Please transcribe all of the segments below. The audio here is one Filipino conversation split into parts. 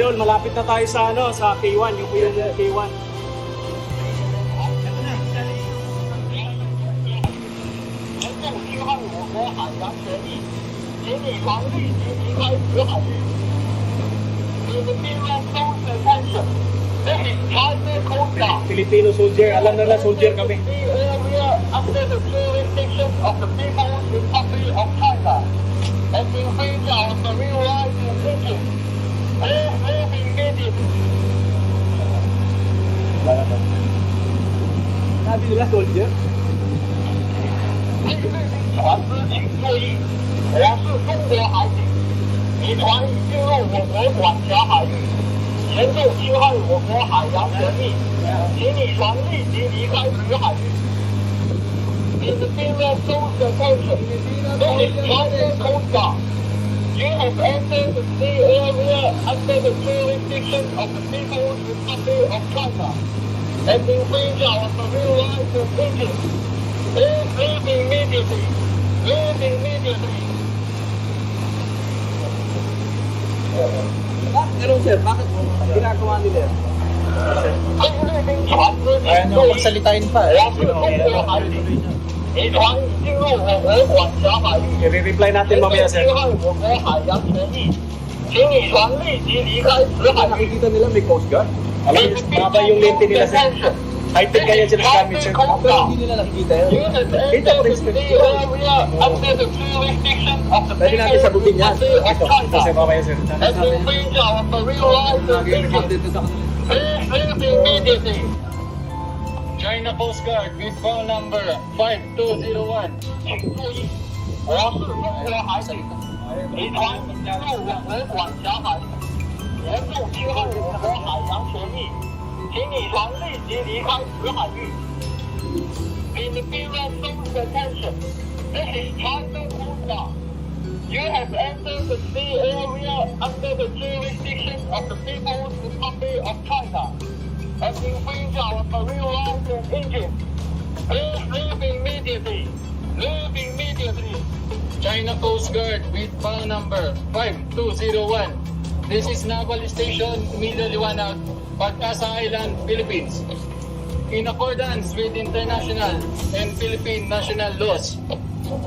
idol, malapit na tayo sa ano, sa P1, yung yung P1. Filipino soldier, alam na na soldier kami. After the jurisdiction of the Sabi nila soldier? 船只请注意，我是中国海警，你船已进入我国管辖海域，严重侵害我国海洋权益，请你船立即离开此海域。Please be on close attention. This is China Coast Guard. You have entered the sea area under the jurisdiction of the People's Republic of China and infringe our marine rights and interests. Please leave immediately. Leave immediately. Bakit ganun sir? Bakit ginagawa nila yan? 菲律宾船只 Kaya 请 nyo 注意， pagsalitain pa eh. 我是中国海警，你船已进入我国管辖海域， I-reply natin 严重 mamaya, sir. 侵害我国海洋权益，请你船立即离开此海域。 Nakikita nila may Coast Guard? Alam niyo, maba yung lente nila sir. High-tech kaya sila sa gamit sir. Pero hindi nila nakikita yan. You have entered the sea area under the jurisdiction of the Pwede natin sagutin yan. Republic of Ito, ito sir, China. mamaya sir. And infringe our marine rights and Nag-report interests. dito sa kanila. Please leave immediately. China Coast Guard with phone number 5201. 请注意，我是中国海警，你船已进入我国管辖海域， 严重侵害我国海洋权益，请你船立即离开此海域。In the period of attention, this is China Coast Guard. You have entered the sea area under the jurisdiction of the People's Republic of China and infringe our marine rights and interests. Please leave immediately. Leave immediately. China Coast Guard with phone number 5201. This is Naval Station Emilia Liwanag, Pag-asa Island, Philippines. In accordance with international and Philippine national laws,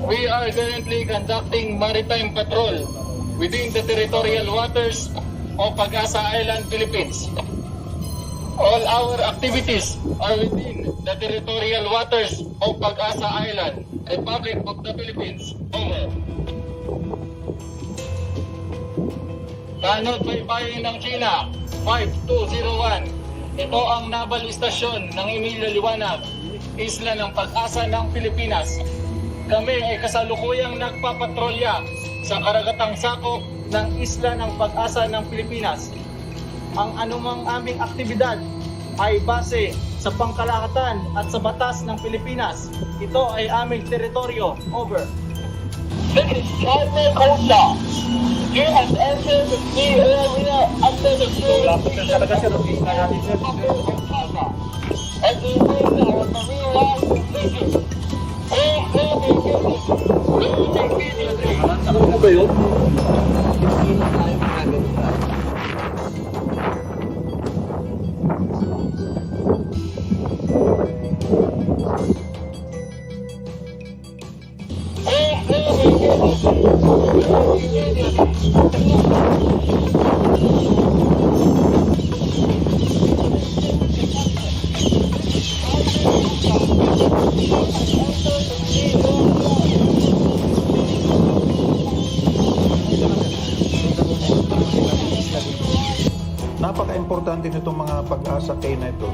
we are currently conducting maritime patrol within the territorial waters of Pag-asa Island, Philippines. All our activities are within the territorial waters of Pag-asa Island, Republic of the Philippines. Over. Tanod Baybayin ng China, 5201. Ito ang naval istasyon ng Emilia Liwanag, isla ng pag-asa ng Pilipinas. Kami ay kasalukuyang nagpapatrolya sa karagatang sakop ng isla ng pag-asa ng Pilipinas ang anumang aming aktibidad ay base sa pangkalahatan at sa batas ng Pilipinas. Ito ay aming teritoryo. Over. This is China Coast. You have entered the sea area under the jurisdiction of Talaga sir, okay na natin sir. the Republic of China and infringe our marine rights Napaka-importante nitong mga pag-asa kay na ito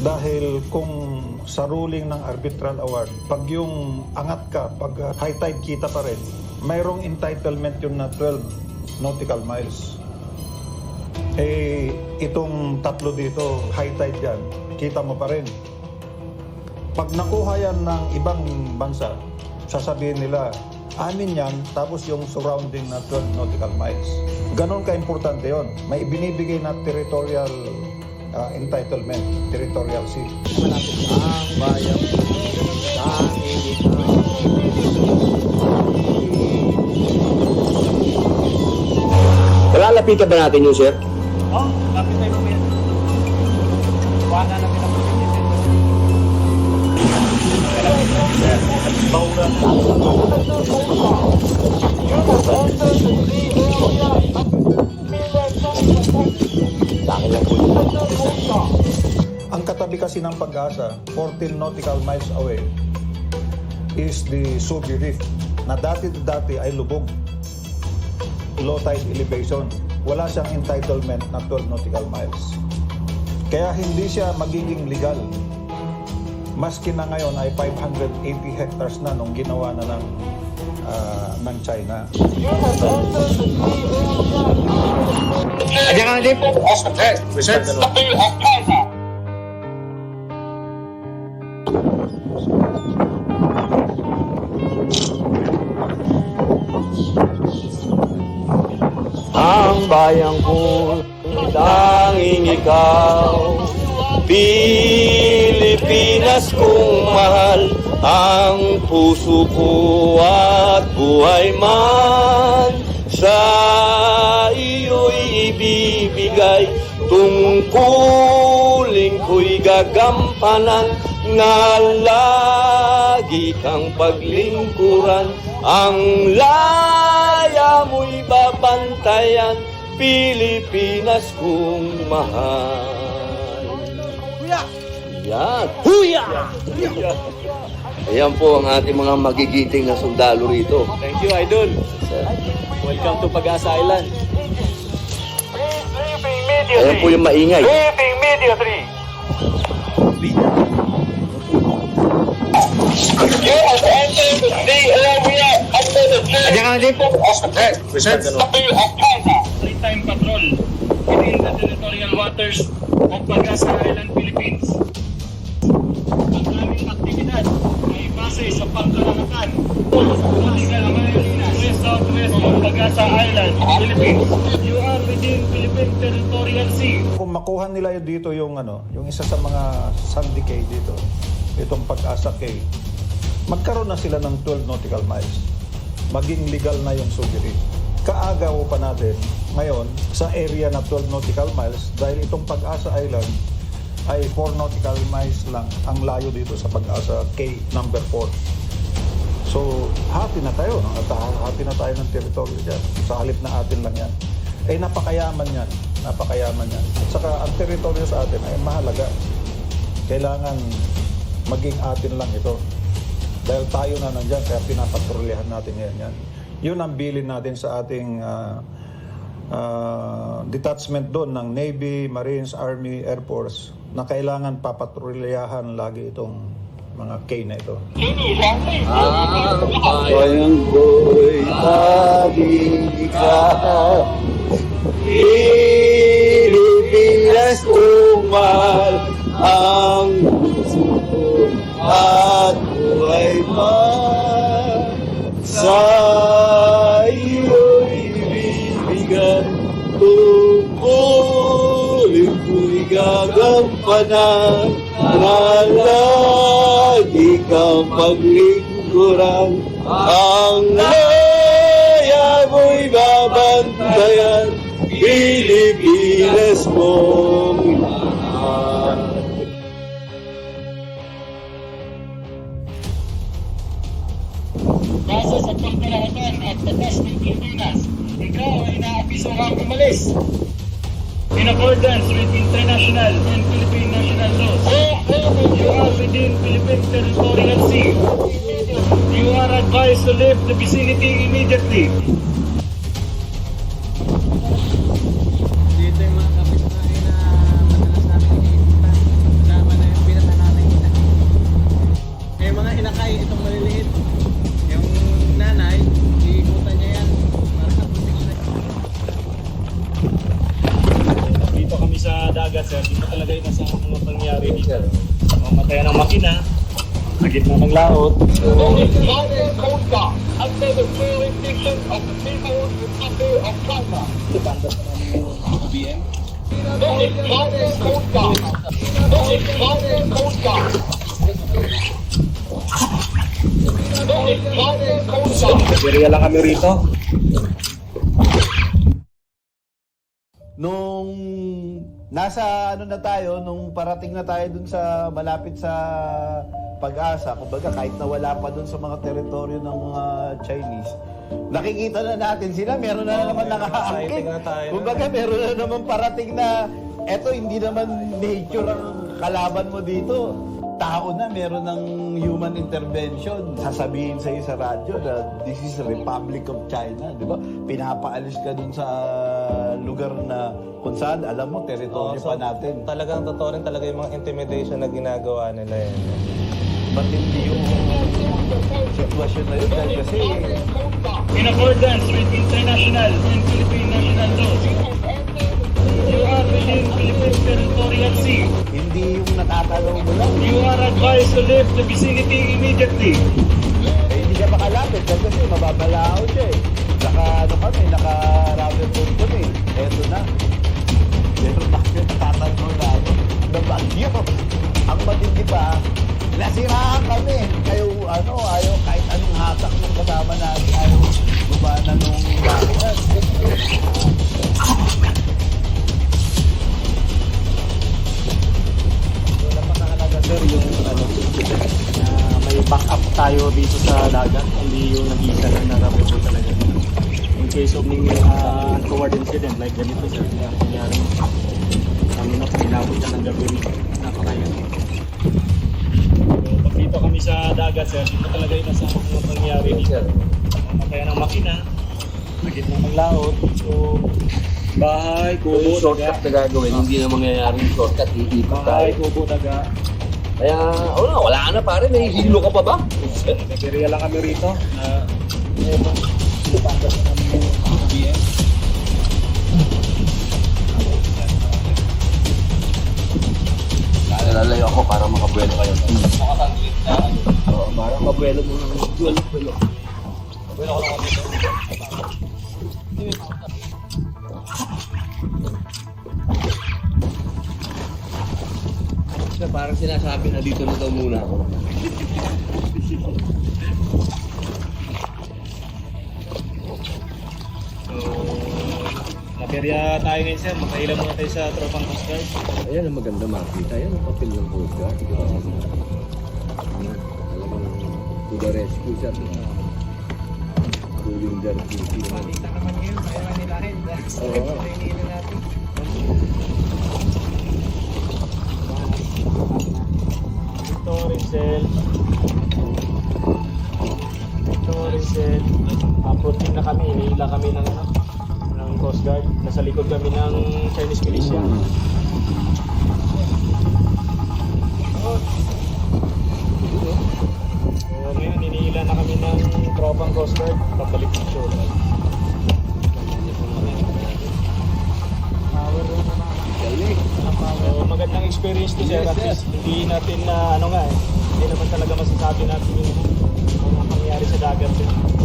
dahil kung sa ruling ng arbitral award, pag yung angat ka, pag uh, high tide kita pa rin, mayroong entitlement yun na 12 nautical miles. Eh, itong tatlo dito, high tide yan, kita mo pa rin. Pag nakuha yan ng ibang bansa, sasabihin nila, amin yan, tapos yung surrounding na 12 nautical miles. Ganon ka-importante yon. May binibigay na territorial uh, entitlement, territorial sea. Malapit ang bayan sa. Malalapitan ba natin yun, sir? Oh, kapit tayo katabi kasi ng pag-asa, 14 nautical miles away, is the Subi Reef, na dati-dati ay lubog. Low tide elevation. Wala siyang entitlement na 12 nautical miles. Kaya hindi siya magiging legal. Maski na ngayon ay 580 hectares na nung ginawa na ng, ah, ng China. Ayan nga din po. Research. Ang bayang ko, tanging ikaw. Pilipinas kong mahal, ang puso ko at buhay man. Sa iyo'y ibibigay, tungkulin ko'y gagampanan, nga lagi kang paglingkuran, ang laya mo'y babantayan, Pilipinas kong mahal. Huya! Yan! Huya! Huya! Ayan po ang ating mga magigiting na sundalo rito. Thank you, Idol. Welcome to Pag-asa Island. Ayan po yung maingay. Leaving immediately. You have entered the area under the Ayan nga din po. Research. jurisdiction of China. Maritime patrol within the territorial waters of Pag-asa Island, Philippines. Ang aming aktibidad ay base sa pangkalahatan sa southwest of Pag-asa Island, Philippines. You are within Philippine Territorial Sea. Kung makuha nila dito yung ano, yung isa sa mga sandy dito, itong pag-asa cay, magkaroon na sila ng 12 nautical miles. Maging legal na yung Subi Kaagaw pa natin ngayon sa area na 12 nautical miles dahil itong pag-asa island ay 4 nautical miles lang ang layo dito sa pag-asa K number 4. So, hati na tayo. No? At hati na tayo ng teritoryo dyan. Sa halip na atin lang yan. Eh, napakayaman yan. Napakayaman yan. At saka, ang teritoryo sa atin ay mahalaga. Kailangan maging atin lang ito. Dahil tayo na nandyan, kaya pinapatrolyahan natin ngayon yan. Yun ang bilin natin sa ating ah, ah, detachment doon ng Navy, Marines, Army, Air Force na kailangan papatrolyahan lagi itong mga K na ito. Bayang ko'y ikaw. Pilipinas mahal, ang puso at buhay man. Sa gagampanan, na kang paglingkuran, ang laya mo'y babantayan, Pilipinas mong. Base sa pangkalahatan at batas ng Pilipinas, ikaw ay naabisuhang umalis. In accordance with international and Philippine national laws, you are within Philippine territorial sea. You are advised to leave the vicinity immediately. Guard. Siriya lang kami rito. nung nasa ano na tayo, nung parating na tayo dun sa malapit sa pag-asa, kumbaga kahit na wala pa dun sa mga teritoryo ng mga Chinese, nakikita na natin sila, meron na naman nakaangkin. Na tayo. Kumbaga meron na naman parating na, eto hindi naman nature ang kalaban mo dito. Tao na, meron ng human intervention. Sasabihin sa sa radyo na this is the Republic of China, di ba? Pinapaalis ka dun sa lugar na kung saan, alam mo, teritoryo pa natin. Talagang totoo rin talaga yung mga intimidation na ginagawa nila eh. Ba't hindi yung sitwasyon na yun? Dahil kasi, In accordance with international and Philippine national laws, you are within Philippine territorial sea. hindi yung natatanong mo lang. You are advised to leave the vicinity immediately. Eh, hindi ka makalapit dahil kasi mababalao siya eh. Naka, ano kami, naka-rubber boat kami. Eto na. Pero bakit natatanong na ano? Na bagyo. Ang matindi pa, nasiraan kami. Ayaw, ano, ayaw kahit anong hatak ng kasama natin. Ayaw gumana nung dakinan. Wala pa nakalaga sir yung ano, na may backup tayo dito sa dagat, hindi yung nag-isa lang na rapid talaga. Case of any uh, untoward incident like ganito sir, kaya nangyari kami na pinabot na ng gabi. Rito. Napakayan. So, pag dito kami sa dagat sir, dito talaga yung nasa mga pangyayari dito. Mamatayan ng makina, sa gitna ng laot, so bahay, kubo, shortcut daga, na gagawin, hindi na mangyayaring shortcut, iikot bahay, tayo. kubo, daga, Kaya, wala, wala na pare, may hilo ka pa ba? Nagkiriya lang kami rito. Na Lalayo ako para makabuelo kayo. Oo, para makabuelo mo ng buelo, buelo. Siya parang sinasabi na dito na daw muna ako. Nakiriya tayo ngayon sir, makailan muna tayo sa Tropang Coast Guard. Ayan ang maganda makita. Ayan ang papel ng Coast Guard. Ayan. Talagang to the rescue siya. Doing their duty. Malita naman ngayon, kaya nilahin. Oo. iniinan natin. Ito, Rizel. Ito, Rizel. Approaching na kami, iniila kami ng, ano, ng Coast Guard. Nasa likod kami ng Chinese militia. So ngayon, iniila na kami ng tropang Coast Guard. Pabalik ng show. So, magandang experience to sir. At least, hindi natin na ano nga eh. Hindi naman talaga masasabi natin yung ano mangyayari sa dagat. Eh.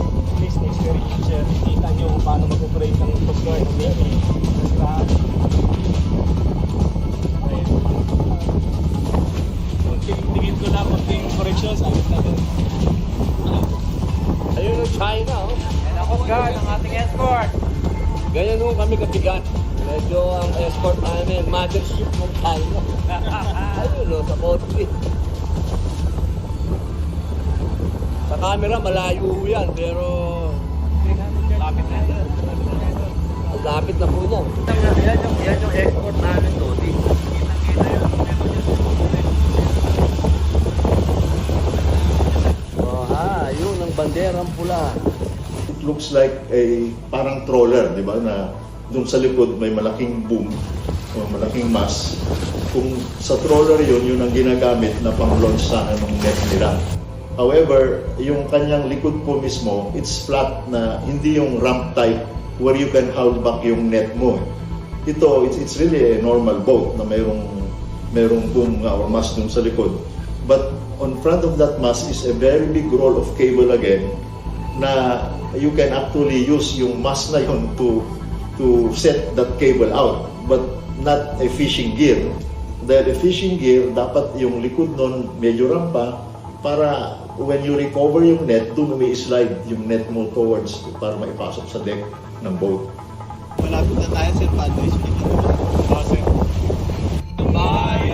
Nyo sir. Kita nyo kung paano mag-operate ng Guard, ng ng lahat. Ayun. Tingin ko na, konting correction, sabi natin. Ayun ang China, oh. Yan ang Coast Guard, ang ating escort. Ganyan nung kami kabigat. Medyo ang escort namin, mothership ng China. Ayun, no, sa kotse. Sa camera, malayo yan, pero Lapit na yan. ang lapit na po niyan. Yan yung, yan yung export namin, Toti. Oh, ha, yun ang banderang pula. It looks like a parang trawler, di ba? Na doon sa likod may malaking boom o malaking mass. Kung sa trawler yun, yun ang ginagamit na pang-launch sana ng net nila. However, yung kanyang likod po mismo, it's flat na hindi yung ramp type where you can hold back yung net mo. Ito, it's, it's really a normal boat na mayroong, mayroong boom nga or mast dun sa likod. But on front of that mast is a very big roll of cable again na you can actually use yung mast na yun to to set that cable out but not a fishing gear dahil a fishing gear dapat yung likod nun medyo rampa para when you recover yung net doon may slide yung net mo towards para maipasok sa deck ng boat malapit na tayo, Sir Padre Speaker.